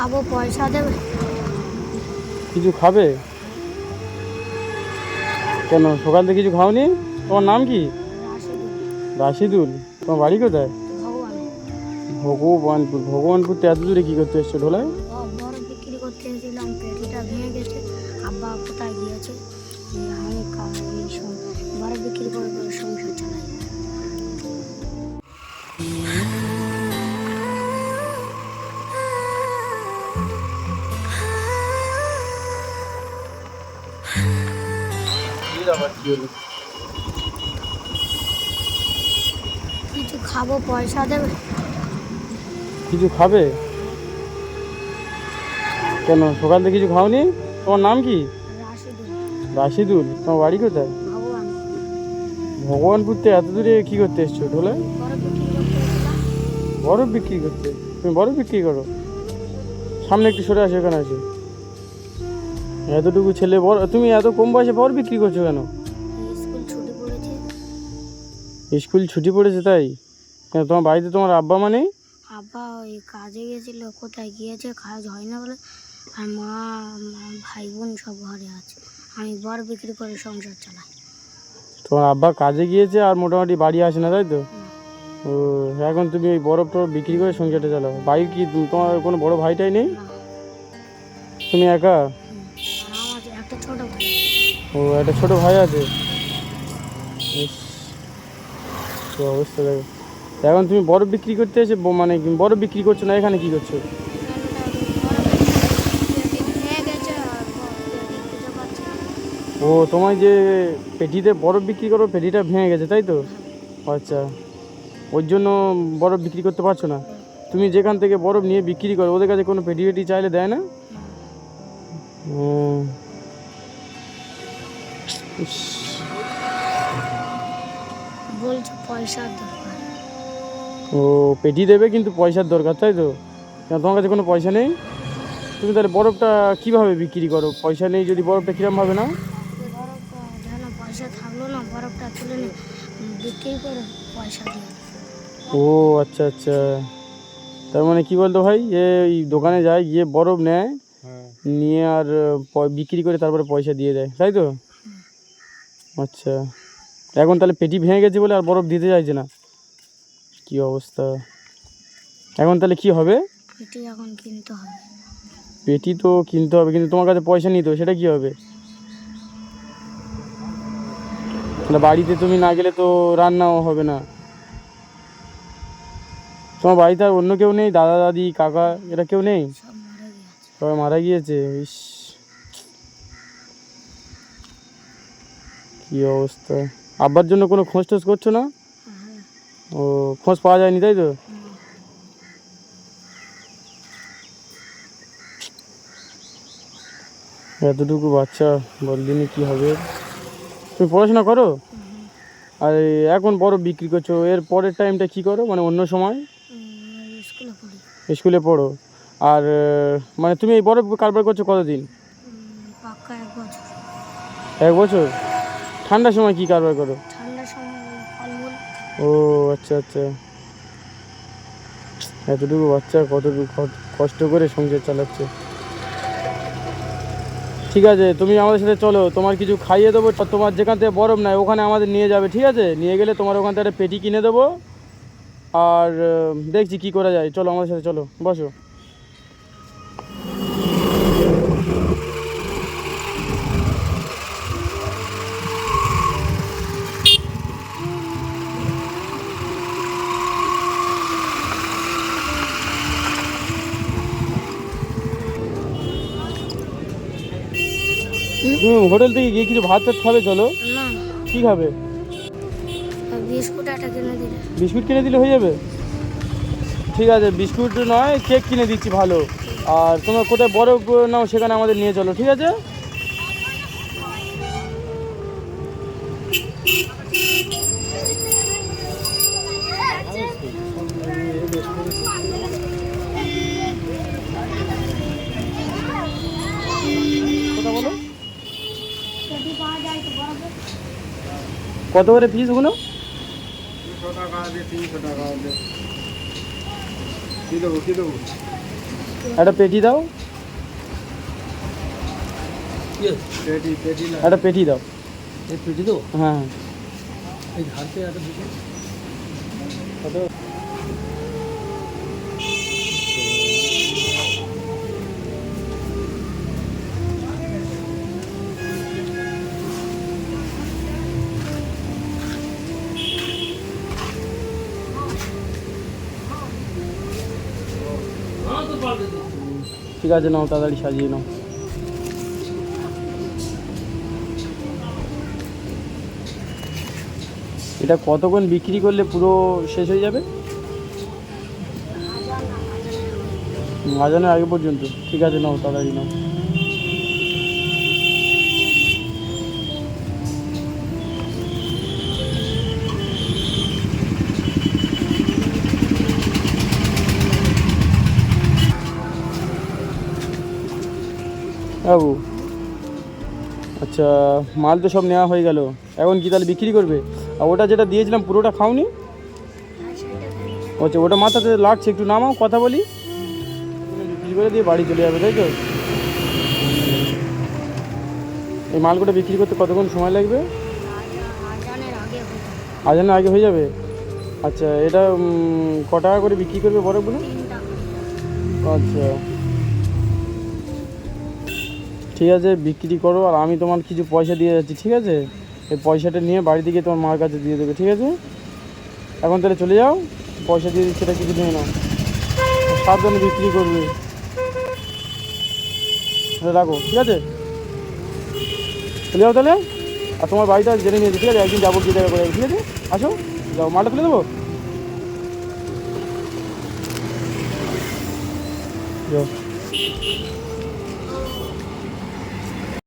খাব পয়সা দেবে। কিছু খাবে? কেন সকাল থেকে কিছু খাওনি? তোমার নাম কি? রাশিদুল। তোমার বাড়ি কোথায়? ভগবান ভগবানপুর ভগবানপুর তো এত দূরে কী করতে এসছো ঢোলায়? বড় বিক্রি করতে এসেছিলাম পেটিটা ভেঙে গেছে। আব্বা কোথায় গিয়েছে? আমি কা- সব বড় বিক্রি করে করে সংসার চালাই কিছু খাব পয়সা দেবে? কিছু খাবে? কেন সকাল থেকে কিছু খাওনি? তোমার নাম কি? রাশিদুল। রাশিদুল তোমার বাড়ি কোথায়? ভগবান। ভগবানপুর তো এত দূরে কী করতে এসছো ঢোলায় বড় বিক্রি করতে এসেছিলাম। বরফ বিক্রি করতে? তুমি বরফ বিক্রি করো? সামনে একটু সরে আসো এখানে আসো। এতটুকু ছেলে বড় তুমি এত কম বয়সে বরফ বিক্রি করছ কেন? স্কুল ছুটি পড়েছে। স্কুল ছুটি পড়েছে তাই? কেন তোমার বাড়িতে তোমার আব্বা মানে আব্বা ওই কাজে গেছিল কোথায় গিয়েছে কাজ হয় না বলে। আর মা ভাই বোন সব ঘরে আছে। আমি বড় বিক্রি করে সংসার চালাই। তোমার আব্বা কাজে গিয়েছে আর মোটামুটি বাড়ি আসে না তাই তো? ও এখন তুমি ওই বরফ টরফ বিক্রি করে সংসারটা চালাও। ভাই কি তোমার কোনো বড় ভাইটাই নেই? তুমি একা? ও, একটা ছোট ভাই আছে? এখন তুমি বরফ বিক্রি করতে এসে মানে বরফ বিক্রি করছ না, এখানে কি করছ। ও তোমার যে পেটিতে বরফ বিক্রি করো, পেটিটা ভেঙে গেছে, তাই তো? আচ্ছা। ওর জন্য বরফ বিক্রি করতে পারছ না? তুমি যেখান থেকে বরফ নিয়ে বিক্রি করো, ওদের কাছে কোনো পেটি পেটি চাইলে দেয় না? বলছে পয়সার দরকার। ও পেটি দেবে কিন্তু পয়সার দরকার তাই তো? কেন তোমার কাছে কোনো পয়সা নেই? তুমি তাহলে বরফটা কীভাবে বিক্রি করো? পয়সা নেই যদি বরফটা কীরকম হবে না? পয়সা থাকল না বরফটা তুলে নিয়ে বিক্রি করে পয়সা দিয়ে ও আচ্ছা আচ্ছা। তার মানে কি বলতো ভাই? যে এই দোকানে যায় গিয়ে বরফ নেয় নিয়ে আর প- বিক্রি করে তারপরে পয়সা দিয়ে দেয় তাই তো? আচ্ছা। এখন তাহলে পেটি ভেঙে গেছে বলে আর বরফ দিতে চাইছে না। কি অবস্থা? এখন তাহলে কি হবে? পেটি এখন কিনতে হবে। পেটি তো কিনতে হবে কিন্তু তোমার কাছে পয়সা নিত সেটা কি হবে? তাহলে বাড়িতে তুমি না গেলে তো রান্নাও হবে না। তোমার বাড়িতে আর অন্য কেউ নেই? দাদা দাদি কাকা এরা কেউ নেই? সব সবাই মারা গিয়েছে? ইস। কি অবস্থা? আব্বার জন্য কোনো খোঁজ টোজ করছ না? ও খোঁজ পাওয়া যায়নি তাই তো? এতটুকু বাচ্চা বলদিনি কি হবে? তুমি পড়াশোনা করো? আর এখন বড় বিক্রি করছ এর পরের টাইমটা কি করো? মানে অন্য সময়? স্কুলে পড়ো। আর মানে তুমি এই বরফ কারবার করছ কতদিন? এক বছর? ঠান্ডার সময় কি কারবার করো? ঠান্ডার সময় ফলমূল। ও আচ্ছা আচ্ছা। এতটুকু বাচ্চা কতটুকু কষ্ট করে সংসার চালাচ্ছে? ঠিক আছে তুমি আমাদের সাথে চলো তোমার কিছু খাইয়ে দেবো তোমার যেখান থেকে বরফ নাই ওখানে আমাদের নিয়ে যাবে ঠিক আছে? নিয়ে গেলে তোমার ওখান থেকে একটা পেটি কিনে দেবো। আর দেখছি কি করা যায়। চলো আমাদের সাথে চলো বসো। তুমি হোটেল থেকে গিয়ে কিছু ভাত টাত খাবে? চলো। না। কি খাবে? বিস্কুট কিনে দিলে। বিস্কুট কিনে দিলে হয়ে যাবে? ঠিক আছে বিস্কুট নয় কেক কিনে দিচ্ছি ভালো। আর তোমরা কোথায় বরফ নাও সেখানে আমাদের নিয়ে চলো ঠিক আছে? কত করে পিস ওগুলো? একটা পেটি দাও। পেটি পেটি একটা পেটি দাও। এই পেটি দাও হ্যাঁ। কত? ঠিক আছে, নাও, তাড়াতাড়ি সাজিয়ে নাও। এটা কতক্ষণ বিক্রি করলে পুরো শেষ হয়ে যাবে? আজানের আগে পর্যন্ত। ঠিক আছে, নাও, তাড়াতাড়ি নাও। বাবু। আচ্ছা মাল তো সব নেওয়া হয়ে গেল। এখন কি তাহলে বিক্রি করবে? আর ওটা যেটা দিয়েছিলাম পুরোটা খাওনি? আচ্ছা ওটা মাথাতে লাগছে একটু নামাও কথা বলি। বিক্রি করে দিয়ে বাড়ি চলে যাবে তাই তো? এই মালগুলো বিক্রি করতে কতক্ষণ সময় লাগবে? আজানের আগে হয়ে যাবে? আগে হয়ে যাবে আচ্ছা এটা ক টাকা করে বিক্রি করবে বরফগুলো আচ্ছা। ঠিক আছে, বিক্রি করো আর আমি তোমার কিছু পয়সা দিয়ে যাচ্ছি, ঠিক আছে? এই পয়সাটা নিয়ে বাড়ি থেকে তোমার মার কাছে দিয়ে দেবে, ঠিক আছে? এখন তাহলে চলে যাও, পয়সা দিয়ে দিচ্ছি, সেটা কিছু নিয়ে নাও সাবধানে বিক্রি করবে। রাখো, ঠিক আছে? চলে যাও তাহলে? আর তোমার বাড়িটা জেনে নিয়েছি, ঠিক আছে? একদিন যাব কি জায়গা করে ঠিক আছে? আসো, যাও, মালটা তুলে দেবো? যাও।